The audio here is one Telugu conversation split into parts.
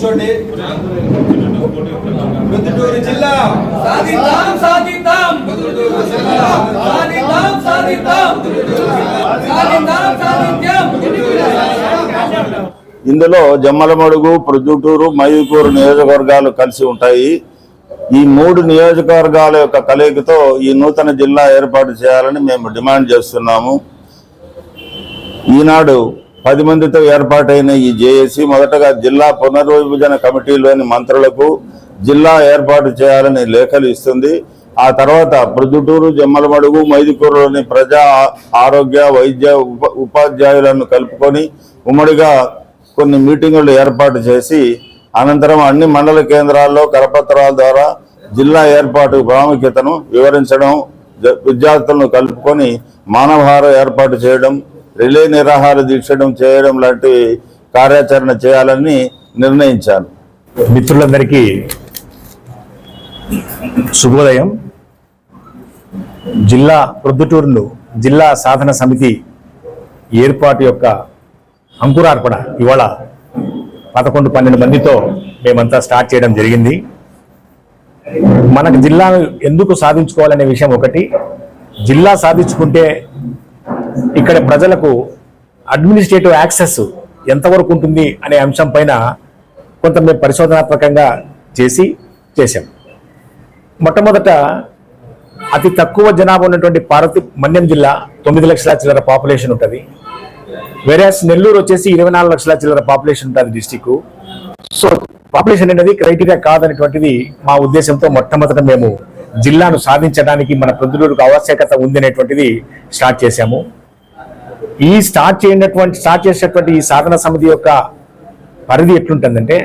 కూర్చోండి. ప్రొద్దుటూరు జిల్లా. సాధిద్దాం సాధిద్దాం. ప్రొద్దుటూరు జిల్లా. సాధిద్దాం సాధిద్దాం. సాధిద్దాం సాధిద్దాం. ఇందులో జమ్మలమడుగు ప్రొద్దుటూరు మైదుకూరు నియోజకవర్గాలు కలిసి ఉంటాయి. ఈ మూడు నియోజకవర్గాల యొక్క కలయికతో ఈ నూతన జిల్లా ఏర్పాటు చేయాలని మేము డిమాండ్ చేస్తున్నాము. ఈనాడు పది మందితో ఏర్పాటైన ఈ జేఏసీ మొదటగా జిల్లా పునర్విభజన కమిటీలోని మంత్రులకు జిల్లా ఏర్పాటు చేయాలని లేఖలు ఇస్తుంది. ఆ తర్వాత ప్రొద్దుటూరు జమ్మలమడుగు మైదుకూరులోని ప్రజా ఆరోగ్య వైద్య ఉప ఉపాధ్యాయులను కలుపుకొని ఉమ్మడిగా కొన్ని మీటింగులు ఏర్పాటు చేసి అనంతరం అన్ని మండల కేంద్రాల్లో కరపత్రాల ద్వారా జిల్లా ఏర్పాటు ప్రాముఖ్యతను వివరించడం జ- విద్యార్థులను కలుపుకొని మానవహార ఏర్పాటు చేయడం రిలే నిరాహార దీక్షడం చేయడం లాంటి కార్యాచరణ చేయాలని నిర్ణయించాను. మిత్రులందరికీ శుభోదయం. జిల్లా ప్రొద్దుటూరును జిల్లా సాధన సమితి ఏర్పాటు యొక్క అంకురార్పణ ఇవాళ పదకొండు పన్నెండు మందితో మేమంతా స్టార్ట్ చేయడం జరిగింది. మనకు జిల్లాను ఎందుకు సాధించుకోవాలనే విషయం ఒకటి జిల్లా సాధించుకుంటే ఇక్కడ ప్రజలకు అడ్మినిస్ట్రేటివ్ యాక్సెస్ ఎంతవరకు ఉంటుంది అనే అంశం పైన కొంత మేము పరిశోధనాత్మకంగా చేసి చేశాం. మొట్టమొదట అతి తక్కువ జనాభా ఉన్నటువంటి పార్వతి మన్యం జిల్లా తొమ్మిది లక్షల చిల్లర పాపులేషన్ ఉంటుంది. వేరేస్ నెల్లూరు వచ్చేసి ఇరవై నాలుగు లక్షల చిల్లర పాపులేషన్ ఉంటుంది డిస్టిక్ సో పాపులేషన్ అనేది క్రైటీరియా కాదనేటువంటిది మా ఉద్దేశంతో మొట్టమొదట మేము జిల్లాను సాధించడానికి మన ప్రొద్దుటూరుకు ఆవశ్యకత ఉంది అనేటువంటిది స్టార్ట్ చేశాము. ఈ స్టార్ట్ చేయనటువంటి స్టార్ట్ చేసేటువంటి ఈ సాధన సమితి యొక్క పరిధి ఎట్లుంటుందంటే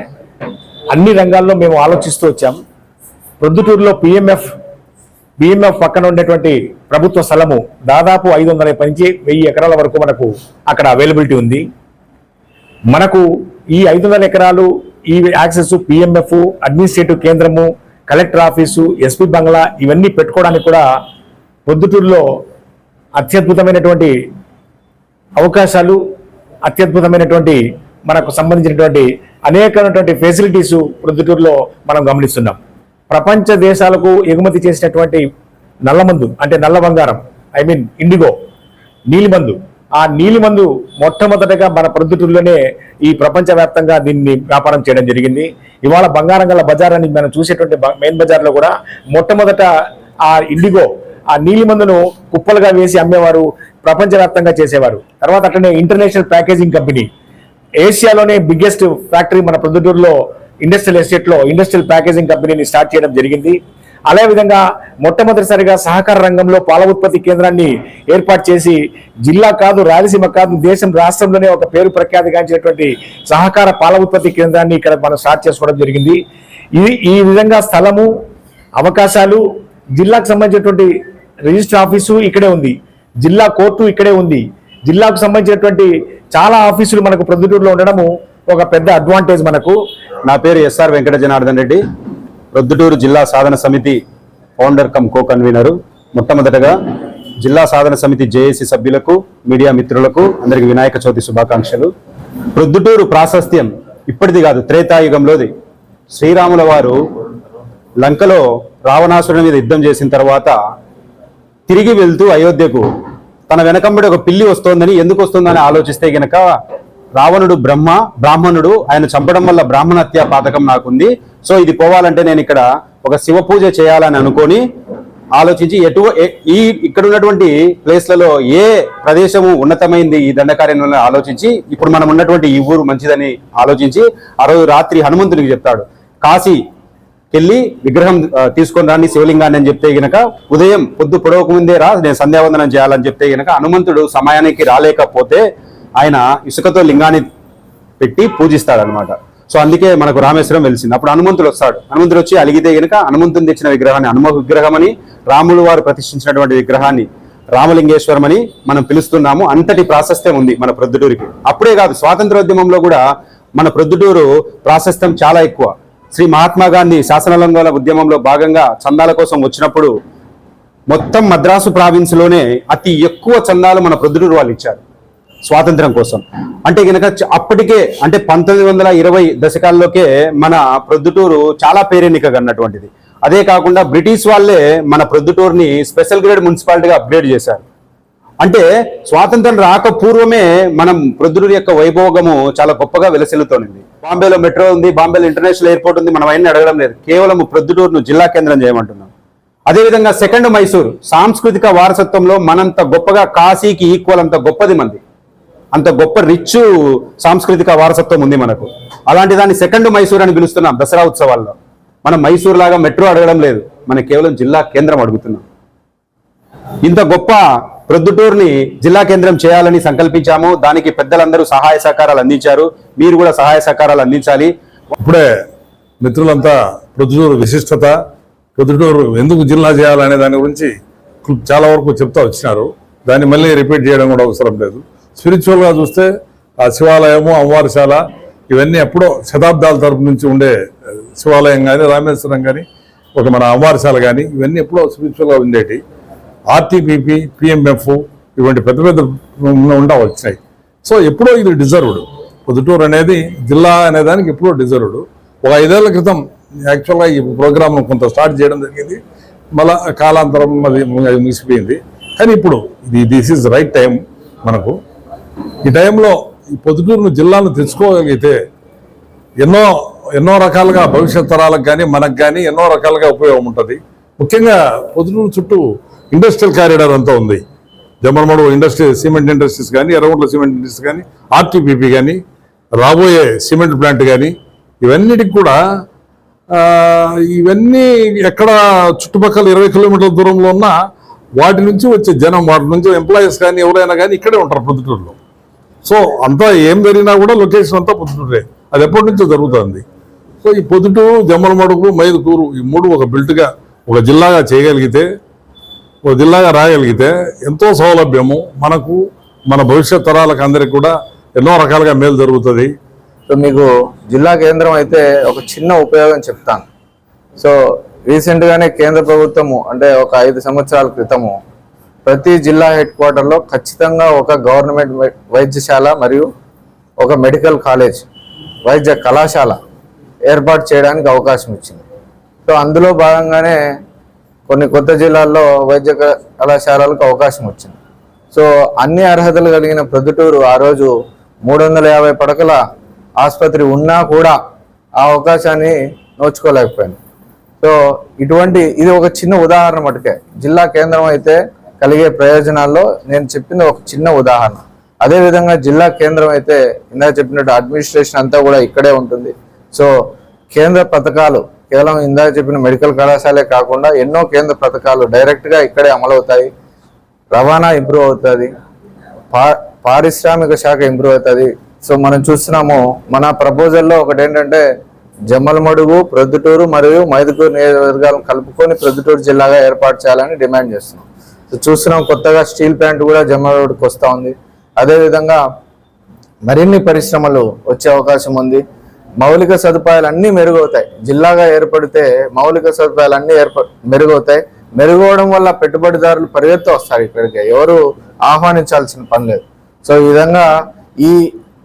అన్ని రంగాల్లో మేము ఆలోచిస్తూ వచ్చాం. ప్రొద్దుటూరులో పిఎంఎఫ్ బిఎంఎఫ్ పక్కన ఉండేటువంటి ప్రభుత్వ స్థలము దాదాపు ఐదు వందల నుంచి వెయ్యి ఎకరాల వరకు మనకు అక్కడ అవైలబిలిటీ ఉంది. మనకు ఈ ఐదు వందల ఎకరాలు ఈ యాక్సెస్ పిఎంఎఫ్ అడ్మినిస్ట్రేటివ్ కేంద్రము కలెక్టర్ ఆఫీసు ఎస్పీ బంగ్లా ఇవన్నీ పెట్టుకోవడానికి కూడా పొద్దుటూరులో అత్యద్భుతమైనటువంటి అవకాశాలు అత్యద్భుతమైనటువంటి మనకు సంబంధించినటువంటి అనేకమైనటువంటి ఫెసిలిటీస్ ప్రొద్దుటూరులో మనం గమనిస్తున్నాం. ప్రపంచ దేశాలకు ఎగుమతి చేసినటువంటి నల్లమందు అంటే నల్ల బంగారం ఐ మీన్ ఇండిగో నీలిమందు. ఆ నీలిమందు మొట్టమొదటగా మన ప్రొద్దుటూరులోనే ఈ ప్రపంచవ్యాప్తంగా దీన్ని వ్యాపారం చేయడం జరిగింది. ఇవాళ బంగారం గల బజార్ అని మనం చూసేటువంటి మెయిన్ బజార్లో కూడా మొట్టమొదట ఆ ఇండిగో ఆ నీలిమందును కుప్పలుగా వేసి అమ్మేవారు ప్రపంచవ్యాప్తంగా చేసేవారు. తర్వాత అట్లనే ఇంటర్నేషనల్ ప్యాకేజింగ్ కంపెనీ. ఏషియాలోనే బిగ్గెస్ట్ ఫ్యాక్టరీ మన ప్రొద్దుటూరులో ఇండస్ట్రియల్ ఎస్టేట్లో ఇండస్ట్రియల్ ప్యాకేజింగ్ కంపెనీని స్టార్ట్ చేయడం జరిగింది. అదే విధంగా మొట్టమొదటిసారిగా సహకార రంగంలో పాల ఉత్పత్తి కేంద్రాన్ని ఏర్పాటు చేసి జిల్లా కాదు రాయలసీమ కాదు దేశం రాష్ట్రంలోనే ఒక పేరు ప్రఖ్యాతిగాంచినటువంటి సహకార పాల ఉత్పత్తి కేంద్రాన్ని ఇక్కడ మనం స్టార్ట్ చేసుకోవడం జరిగింది. ఇది ఈ విధంగా స్థలము అవకాశాలు జిల్లాకు సంబంధించినటువంటి రిజిస్టర్ ఆఫీసు ఇక్కడే ఉంది. జిల్లా కోర్టు ఇక్కడే ఉంది. జిల్లాకు సంబంధించినటువంటి చాలా ఆఫీసులు మనకు ప్రొద్దుటూరులో ఉండడము ఒక పెద్ద అడ్వాంటేజ్ మనకు. నా పేరు ఎస్ఆర్ వెంకట జనార్దన్ రెడ్డి. ప్రొద్దుటూరు జిల్లా సాధన సమితి ఫౌండర్ కమ్ కో కన్వీనరు మొట్టమొదటగా జిల్లా సాధన సమితి జేఏసీ సభ్యులకు మీడియా మిత్రులకు అందరికి వినాయక చవితి శుభాకాంక్షలు. ప్రొద్దుటూరు ప్రాశస్త్యం ఇప్పటిది కాదు త్రేతాయుగంలోది. శ్రీరాముల వారు లంకలో రావణాసురుని మీద యుద్ధం చేసిన తర్వాత తిరిగి వెళ్తూ అయోధ్యకు. తన వెనకంబడి ఒక పిల్లి వస్తోందని ఎందుకు వస్తుందని ఆలోచిస్తే గనక రావణుడు బ్రహ్మ బ్రాహ్మణుడు ఆయన చంపడం వల్ల బ్రాహ్మణ హత్య పాతకం నాకుంది. సో ఇది పోవాలంటే నేను ఇక్కడ ఒక శివ పూజ చేయాలని అనుకొని ఆలోచించి ఎటు ఈ ఇక్కడ ఉన్నటువంటి ప్లేస్లలో ఏ ప్రదేశము ఉన్నతమైంది ఈ దండకార్యంలో ఆలోచించి ఇప్పుడు మనం ఉన్నటువంటి ఈ ఊరు మంచిదని ఆలోచించి ఆ రోజు రాత్రి హనుమంతునికి చెప్తాడు కాశీ వెళ్ళి విగ్రహం తీసుకొని రాని శివలింగాన్ని అని చెప్తే గనక ఉదయం పొద్దు పొడవక ముందే రా నేను సంధ్యావందనం చేయాలని చెప్తే గనక హనుమంతుడు సమయానికి రాలేకపోతే ఆయన ఇసుకతో లింగాన్ని పెట్టి పూజిస్తాడనమాట సో అందుకే మనకు రామేశ్వరం వెలిసింది. అప్పుడు హనుమంతుడు వస్తాడు. హనుమంతుడు వచ్చి అలిగితే గనక హనుమంతుని తెచ్చిన విగ్రహాన్ని హనుమ విగ్రహం అని రాములు వారు ప్రతిష్ఠించినటువంటి విగ్రహాన్ని రామలింగేశ్వరం అని మనం పిలుస్తున్నాము. అంతటి ప్రాశస్త్యం ఉంది మన ప్రొద్దుటూరికి. అప్పుడే కాదు స్వాతంత్రోద్యమంలో కూడా మన ప్రొద్దుటూరు ప్రాశస్త్యం చాలా ఎక్కువ. శ్రీ మహాత్మా గాంధీ శాసనలంఘన ఉద్యమంలో భాగంగా చందాల కోసం వచ్చినప్పుడు మొత్తం మద్రాసు ప్రావిన్స్లోనే అతి ఎక్కువ చందాలు మన ప్రొద్దుటూరు వాళ్ళు ఇచ్చారు స్వాతంత్రం కోసం. అంటే కనుక అప్పటికే అంటే పంతొమ్మిది వందల ఇరవై దశకాల్లోకే మన ప్రొద్దుటూరు చాలా పేరెన్నికగన్నటువంటిది అదే కాకుండా బ్రిటిష్ వాళ్ళే మన ప్రొద్దుటూరుని స్పెషల్ గ్రేడ్ మున్సిపాలిటీగా అప్గ్రేడ్ చేశారు. అంటే స్వాతంత్రం రాక పూర్వమే మనం ప్రొద్దుటూరు యొక్క వైభోగము చాలా గొప్పగా విలసిల్లుతోంది. బాంబేలో మెట్రో ఉంది బాంబేలో ఇంటర్నేషనల్ ఎయిర్పోర్ట్ ఉంది మనం అయినా అడగడం లేదు. కేవలం ప్రొద్దుటూరును జిల్లా కేంద్రం చేయమంటున్నాం. అదేవిధంగా సెకండ్ మైసూరు సాంస్కృతిక వారసత్వంలో మనంత గొప్పగా కాశీకి ఈక్వల్ అంత గొప్పది మంది. అంత గొప్ప రిచ్ సాంస్కృతిక వారసత్వం ఉంది మనకు. అలాంటి దాన్ని సెకండ్ మైసూర్ అని పిలుస్తున్నాం దసరా ఉత్సవాల్లో. మనం మైసూర్ లాగా మెట్రో అడగడం లేదు. మనం కేవలం జిల్లా కేంద్రం అడుగుతున్నాం. ఇంత గొప్ప ప్రొద్దుటూరుని జిల్లా కేంద్రం చేయాలని సంకల్పించాము. దానికి పెద్దలందరూ సహాయ సహకారాలు అందించారు. మీరు కూడా సహాయ సహకారాలు అందించాలి. ఇప్పుడే మిత్రులంతా ప్రొద్దుటూరు విశిష్టత ప్రొద్దుటూరు ఎందుకు జిల్లా చేయాలనే దాని గురించి చాలా వరకు చెప్తా వచ్చినారు. దాన్ని మళ్ళీ రిపీట్ చేయడం కూడా అవసరం లేదు. స్పిరిచువల్గా చూస్తే ఆ శివాలయము అమ్మవారిశాల ఇవన్నీ ఎప్పుడో శతాబ్దాల తరపు నుంచి ఉండే శివాలయం కానీ రామేశ్వరం కానీ ఒక మన అమ్మవారిశాల కానీ ఇవన్నీ ఎప్పుడో స్పిరిచువల్గా ఉండేటి. ఆర్టీపీపీ పిఎంఎఫ్ ఇటువంటి పెద్ద పెద్ద ఉండా వచ్చినాయి సో ఎప్పుడో ఇది డిజర్వ్డ్. పొద్దుటూరు అనేది జిల్లా అనే దానికి ఎప్పుడో డిజర్వ్డ్. ఒక ఐదేళ్ళ క్రితం యాక్చువల్గా ఈ ప్రోగ్రామ్ను కొంత స్టార్ట్ చేయడం జరిగింది. మళ్ళా కాలాంతరం అది ముగిసిపోయింది. కానీ ఇప్పుడు ఇది దిస్ ఈజ్ రైట్ టైం మనకు. ఈ టైంలో ఈ పొద్దుటూరును జిల్లాను తెచ్చుకోగలిగితే ఎన్నో ఎన్నో రకాలుగా భవిష్యత్ తరాలకు కానీ మనకు కానీ ఎన్నో రకాలుగా ఉపయోగం ఉంటుంది. ముఖ్యంగా పొద్దుటూరు చుట్టూ ఇండస్ట్రియల్ కారిడార్ అంతా ఉంది. జమ్మలమడు ఇండస్ట్రీ సిమెంట్ ఇండస్ట్రీస్ కానీ ఎర్రగుంట్ల సిమెంట్ ఇండస్ట్రీస్ కానీ ఆర్టీపీపీ కానీ రాబోయే సిమెంట్ ప్లాంట్ కానీ ఇవన్నిటికి కూడా ఇవన్నీ ఎక్కడ చుట్టుపక్కల ఇరవై కిలోమీటర్ల దూరంలో ఉన్న వాటి నుంచి వచ్చే జనం వాటి నుంచి ఎంప్లాయీస్ కానీ ఎవరైనా కానీ ఇక్కడే ఉంటారు పొద్దుటూరులో. సో అంతా ఏం జరిగినా కూడా లొకేషన్ అంతా పొద్దుటూరే. అది ఎప్పటి నుంచో జరుగుతుంది. సో ఈ పొద్దుటూరు జమ్మలమడుగు మైదుకూరు ఈ మూడు ఒక బిల్ట్గా ఒక జిల్లాగా చేయగలిగితే ఓ జిల్లాగా రాగలిగితే ఎంతో సౌలభ్యము. మనకు మన భవిష్యత్ తరాలకు అందరికి కూడా ఎన్నో రకాలుగా మేలు జరుగుతుంది. సో మీకు జిల్లా కేంద్రం అయితే ఒక చిన్న ఉపయోగం చెప్తాను. సో రీసెంట్గానే కేంద్ర ప్రభుత్వము అంటే ఒక ఐదు సంవత్సరాల క్రితము ప్రతి జిల్లా హెడ్ క్వార్టర్లో ఖచ్చితంగా ఒక గవర్నమెంట్ వైద్యశాల మరియు ఒక మెడికల్ కాలేజ్ వైద్య కళాశాల ఏర్పాటు చేయడానికి అవకాశం ఇచ్చింది. సో అందులో భాగంగానే కొన్ని కొత్త జిల్లాల్లో వైద్య కళాశాలలకు అవకాశం వచ్చింది. సో అన్ని అర్హతలు కలిగిన ప్రొద్దుటూరు ఆ రోజు మూడు వందల యాభై పడకల ఆసుపత్రి ఉన్నా కూడా ఆ అవకాశాన్ని నోచుకోలేకపోయింది. సో ఇటువంటి ఇది ఒక చిన్న ఉదాహరణ మటుకే. జిల్లా కేంద్రం అయితే కలిగే ప్రయోజనాల్లో నేను చెప్పింది ఒక చిన్న ఉదాహరణ. అదే విధంగా జిల్లా కేంద్రం అయితే ఇందాక చెప్పినట్టు అడ్మినిస్ట్రేషన్ అంతా కూడా ఇక్కడే ఉంటుంది. సో కేంద్ర పథకాలు కేవలం ఇందాక చెప్పిన మెడికల్ కళాశాలే కాకుండా ఎన్నో కేంద్ర పథకాలు డైరెక్ట్గా ఇక్కడే అమలవుతాయి. రవాణా ఇంప్రూవ్ అవుతుంది. పా పారిశ్రామిక శాఖ ఇంప్రూవ్ అవుతుంది. సో మనం చూస్తున్నాము మన ప్రపోజల్లో ఒకటి ఏంటంటే జమ్మలమడుగు ప్రొద్దుటూరు మరియు మైదుకూరు నియోజకవర్గాలను కలుపుకొని ప్రొద్దుటూరు జిల్లాగా ఏర్పాటు చేయాలని డిమాండ్ చేస్తున్నాం. సో చూస్తున్నాం కొత్తగా స్టీల్ ప్లాంట్ కూడా జమ్మలమడుగుకి వస్తూ ఉంది అదేవిధంగా మరిన్ని పరిశ్రమలు వచ్చే అవకాశం ఉంది. మౌలిక సదుపాయాలు అన్నీ మెరుగవుతాయి. జిల్లాగా ఏర్పడితే మౌలిక సదుపాయాలు అన్నీ ఏర్ప మెరుగవుతాయి. మెరుగవడం వల్ల పెట్టుబడిదారులు పరిగెత్తు వస్తారు ఇక్కడికి. ఎవరు ఆహ్వానించాల్సిన పని లేదు. సో ఈ విధంగా ఈ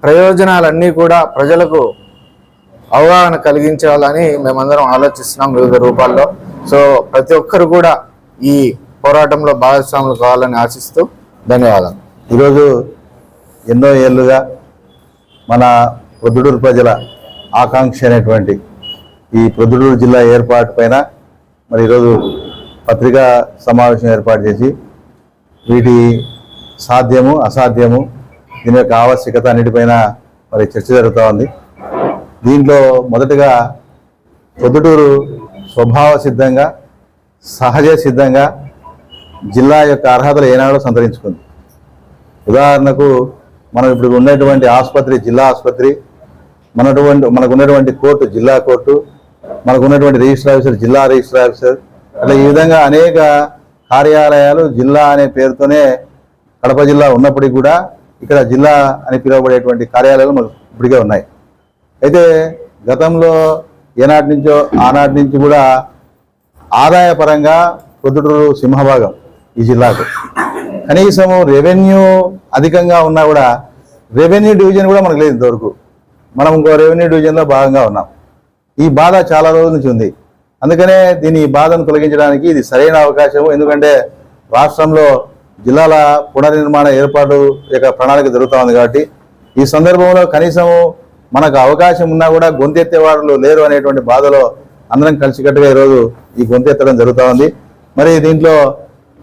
ప్రయోజనాలన్నీ కూడా ప్రజలకు అవగాహన కలిగించాలని మేమందరం ఆలోచిస్తున్నాం వివిధ రూపాల్లో. సో ప్రతి ఒక్కరు కూడా ఈ పోరాటంలో భాగస్వాములు కావాలని ఆశిస్తూ ధన్యవాదాలు. ఈరోజు ఎన్నో ఏళ్ళుగా మన ప్రొద్దుటూరు ప్రజల ఆకాంక్ష అనేటువంటి ఈ ప్రొద్దుటూరు జిల్లా ఏర్పాటు పైన మరి ఈరోజు పత్రికా సమావేశం ఏర్పాటు చేసి వీటి సాధ్యము అసాధ్యము దీని యొక్క ఆవశ్యకత అన్నిటిపైన మరి చర్చ జరుగుతూ ఉంది. దీంట్లో మొదటగా పొద్దుటూరు స్వభావ సిద్ధంగా సహజ సిద్ధంగా జిల్లా యొక్క అర్హతలు ఏనాడో సంతరించుకుంది. ఉదాహరణకు మనం ఇప్పుడు ఉన్నటువంటి ఆసుపత్రి జిల్లా ఆసుపత్రి మనటువంటి మనకు ఉన్నటువంటి కోర్టు జిల్లా కోర్టు మనకున్నటువంటి రిజిస్టర్ ఆఫీసర్ జిల్లా రిజిస్టర్ ఆఫీసర్ అట్లా ఈ విధంగా అనేక కార్యాలయాలు జిల్లా అనే పేరుతోనే కడప జిల్లా ఉన్నప్పటికీ కూడా ఇక్కడ జిల్లా అని పిలువబడేటువంటి కార్యాలయాలు మనకు ఇప్పటికే ఉన్నాయి. అయితే గతంలో ఏనాటి నుంచో ఆనాటి నుంచి కూడా ఆదాయపరంగా పొద్దుటూరు సింహభాగం ఈ జిల్లాకు. కనీసము రెవెన్యూ అధికంగా ఉన్నా కూడా రెవెన్యూ డివిజన్ కూడా మనకు లేదు ఇంతవరకు. మనం ఇంకో రెవెన్యూ డివిజన్లో భాగంగా ఉన్నాం. ఈ బాధ చాలా రోజుల నుంచి ఉంది. అందుకనే దీని ఈ బాధను తొలగించడానికి ఇది సరైన అవకాశం ఎందుకంటే రాష్ట్రంలో జిల్లాల పునర్నిర్మాణ ఏర్పాటు యొక్క ప్రణాళిక జరుగుతూ ఉంది కాబట్టి ఈ సందర్భంలో కనీసం మనకు అవకాశం ఉన్నా కూడా గొంతెత్తేవాళ్ళు లేరు అనేటువంటి బాధలో అందరం కలిసికట్టుగా ఈరోజు ఈ గొంతెత్తడం జరుగుతూ ఉంది. మరి దీంట్లో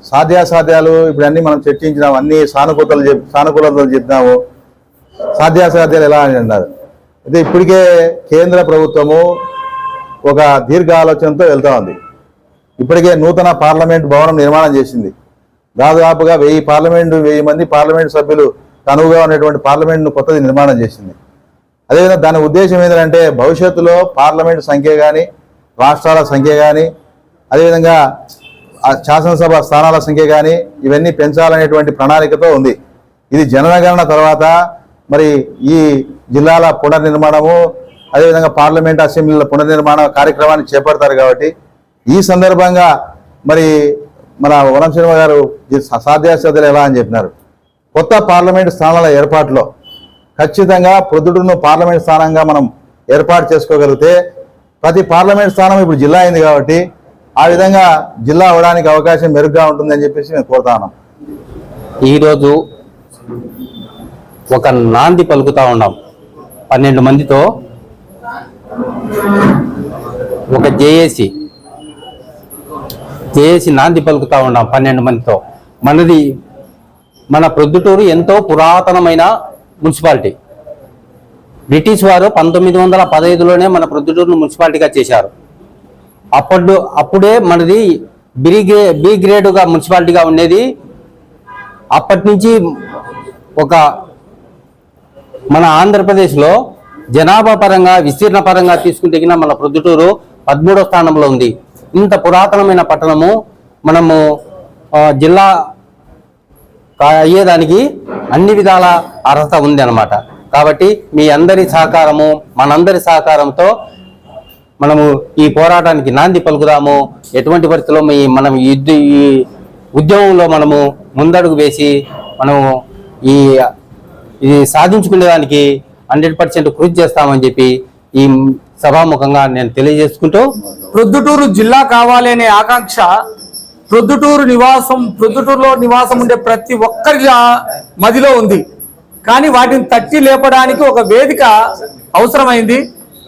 సాధ్యాసాధ్యాలు ఇప్పుడు అన్నీ మనం చర్చించినాం. అన్ని సానుకూలతలు చెప్ సానుకూలతలు చెప్పినాము. సాధ్యాసాధ్యాలు ఎలా అని అన్నారు? అయితే ఇప్పటికే కేంద్ర ప్రభుత్వము ఒక దీర్ఘ ఆలోచనతో వెళ్తా ఉంది. ఇప్పటికే నూతన పార్లమెంట్ భవనం నిర్మాణం చేసింది. దాదాపుగా వెయ్యి పార్లమెంటు వెయ్యి మంది పార్లమెంట్ సభ్యులు తనువుగా ఉన్నటువంటి పార్లమెంట్ను కొత్తది నిర్మాణం చేసింది. అదేవిధంగా దాని ఉద్దేశం ఏంటంటే భవిష్యత్తులో పార్లమెంట్ సంఖ్య కానీ రాష్ట్రాల సంఖ్య కానీ అదేవిధంగా శాసనసభ స్థానాల సంఖ్య కానీ ఇవన్నీ పెంచాలనేటువంటి ప్రణాళికతో ఉంది. ఇది జనగణన తర్వాత మరి ఈ జిల్లాల పునర్నిర్మాణము అదేవిధంగా పార్లమెంట్ అసెంబ్లీల పునర్నిర్మాణ కార్యక్రమాన్ని చేపడతారు కాబట్టి ఈ సందర్భంగా మరి మన వనం శర్మ గారు ఈ సాధ్యాసాధ్యాలు ఎలా అని చెప్పినారు. కొత్త పార్లమెంట్ స్థానాల ఏర్పాటులో ఖచ్చితంగా ప్రొద్దుటూరును పార్లమెంట్ స్థానంగా మనం ఏర్పాటు చేసుకోగలిగితే ప్రతి పార్లమెంట్ స్థానం ఇప్పుడు జిల్లా అయింది కాబట్టి ఆ విధంగా జిల్లా అవడానికి అవకాశం మెరుగ్గా ఉంటుందని చెప్పేసి మేము కోరుతా ఉన్నాం ఈరోజు ఒక నాంది పలుకుతా ఉన్నాం. పన్నెండు మందితో ఒక జేఏసి జేఏసి నాంది పలుకుతా ఉన్నాం పన్నెండు మందితో. మనది మన ప్రొద్దుటూరు ఎంతో పురాతనమైన మున్సిపాలిటీ. బ్రిటిష్ వారు పంతొమ్మిది వందల పదహైదులోనే మన ప్రొద్దుటూరును మున్సిపాలిటీగా చేశారు. అప్పుడు అప్పుడే మనది బి గ్రే బి గ్రేడ్గా మున్సిపాలిటీగా ఉండేది. అప్పటి నుంచి ఒక మన ఆంధ్రప్రదేశ్లో జనాభా పరంగా విస్తీర్ణ పరంగా తీసుకుంటే మన ప్రొద్దుటూరు పదమూడో స్థానంలో ఉంది. ఇంత పురాతనమైన పట్టణము మనము జిల్లా కా- అయ్యేదానికి అన్ని విధాల అర్హత ఉంది అనమాట కాబట్టి మీ అందరి సహకారము మనందరి సహకారంతో మనము ఈ పోరాటానికి నాంది పలుకుదాము. ఎటువంటి పరిస్థితుల్లో మీ మనం ఈ యుద్ధ ఈ ఉద్యమంలో మనము ముందడుగు వేసి మనము ఈ ఇది సాధించుకునేదానికి హండ్రెడ్ పర్సెంట్ కృషి చేస్తామని చెప్పి ఈ సభాముఖంగా నేను తెలియజేసుకుంటూ ప్రొద్దుటూరు జిల్లా కావాలి అనే ఆకాంక్ష ప్రొద్దుటూరు నివాసం ప్రొద్దుటూరులో నివాసం ఉండే ప్రతి ఒక్కరి మదిలో ఉంది. కానీ వాటిని తట్టి లేపడానికి ఒక వేదిక అవసరమైంది.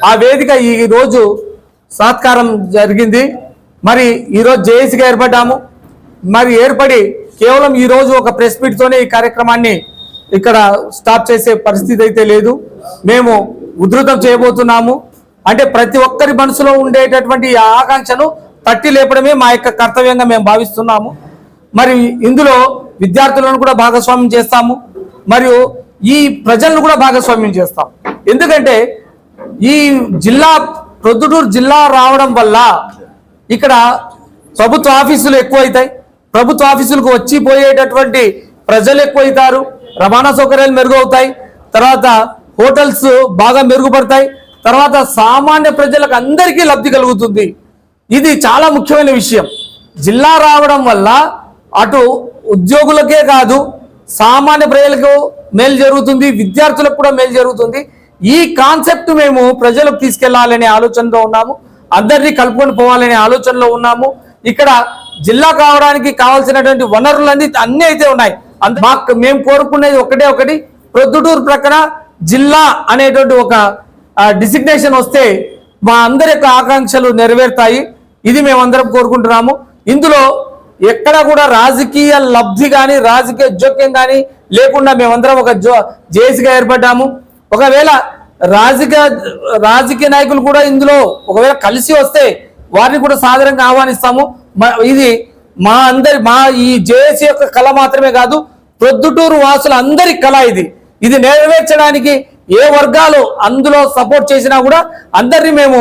ఆ వేదిక ఈ రోజు సత్కారం జరిగింది. మరి ఈరోజు జేఏసీగా ఏర్పడ్డాము. మరి ఏర్పడి కేవలం ఈరోజు ఒక ప్రెస్ మీట్తోనే ఈ కార్యక్రమాన్ని ఇక్కడ స్టాప్ చేసే పరిస్థితి అయితే లేదు. మేము ఉధృతం చేయబోతున్నాము. అంటే ప్రతి ఒక్కరి మనసులో ఉండేటటువంటి ఆకాంక్షను తట్టి లేపడమే మా యొక్క కర్తవ్యంగా మేము భావిస్తున్నాము. మరి ఇందులో విద్యార్థులను కూడా భాగస్వామ్యం చేస్తాము. మరియు ఈ ప్రజలను కూడా భాగస్వామ్యం చేస్తాం. ఎందుకంటే ఈ జిల్లా ప్రొద్దుటూరు జిల్లా రావడం వల్ల ఇక్కడ ప్రభుత్వ ఆఫీసులు ఎక్కువైతాయి. ప్రభుత్వ ఆఫీసులకు వచ్చి పోయేటటువంటి ప్రజలు ఎక్కువైతారు. రవాణా సౌకర్యాలు మెరుగవుతాయి. తర్వాత హోటల్స్ బాగా మెరుగుపడతాయి. తర్వాత సామాన్య ప్రజలకు అందరికీ లబ్ధి కలుగుతుంది. ఇది చాలా ముఖ్యమైన విషయం. జిల్లా రావడం వల్ల అటు ఉద్యోగులకే కాదు సామాన్య ప్రజలకు మేలు జరుగుతుంది విద్యార్థులకు కూడా మేలు జరుగుతుంది. ఈ కాన్సెప్ట్ మేము ప్రజలకు తీసుకెళ్ళాలనే ఆలోచనలో ఉన్నాము. అందరినీ కలుపుకొని పోవాలనే ఆలోచనలో ఉన్నాము. ఇక్కడ జిల్లా కావడానికి కావాల్సినటువంటి వనరులన్నీ అన్నీ అయితే ఉన్నాయి. మాకు మేము కోరుకునేది ఒకటే ఒకటి ప్రొద్దుటూరు ప్రక్కన జిల్లా అనేటువంటి ఒక డిసిగ్నేషన్ వస్తే మా అందరి యొక్క ఆకాంక్షలు నెరవేరుతాయి. ఇది మేమందరం కోరుకుంటున్నాము. ఇందులో ఎక్కడ కూడా రాజకీయ లబ్ధి కానీ రాజకీయ జోక్యం కానీ లేకుండా మేమందరం ఒక జో జేసీగా ఏర్పడ్డాము. ఒకవేళ రాజకీయ రాజకీయ నాయకులు కూడా ఇందులో ఒకవేళ కలిసి వస్తే వారిని కూడా సాధారణంగా ఆహ్వానిస్తాము. మ- ఇది మా అందరి మా ఈ జేఏసీ యొక్క కళ మాత్రమే కాదు ప్రొద్దుటూరు వాసుల అందరి కళ ఇది. ఇది నెరవేర్చడానికి ఏ వర్గాలు అందులో సపోర్ట్ చేసినా కూడా అందరినీ మేము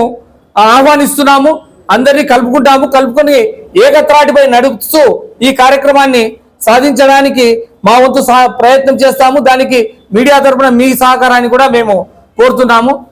ఆహ్వానిస్తున్నాము అందరినీ కలుపుకుంటాము కలుపుకొని ఏకత్రాటిపై నడుపుతూ ఈ కార్యక్రమాన్ని సాధించడానికి మా వంతు ప్రయత్నం చేస్తాము. దానికి మీడియా తరపున మీ సహకారాన్ని కూడా మేము కోరుతున్నాము.